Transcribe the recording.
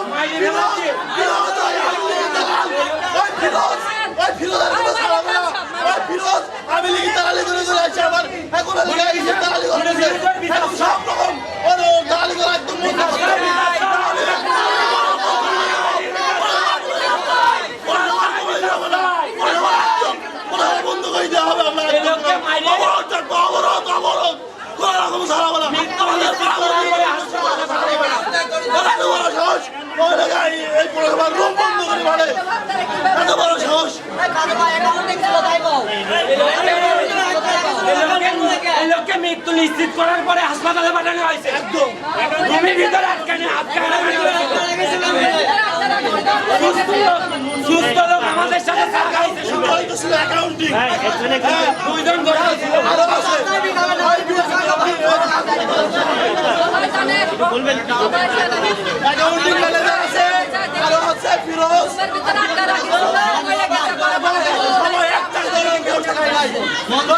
ফিরোজ ওই ফিরোজ ওই ফিরোজ লোককে মৃত্যু নিশ্চিত করার পরে হাসপাতালে পাঠানো হয়েছে একদম ভিতরে আটকানো সুস্থ লোক আমাদের সাথে বলবেন বন্ধ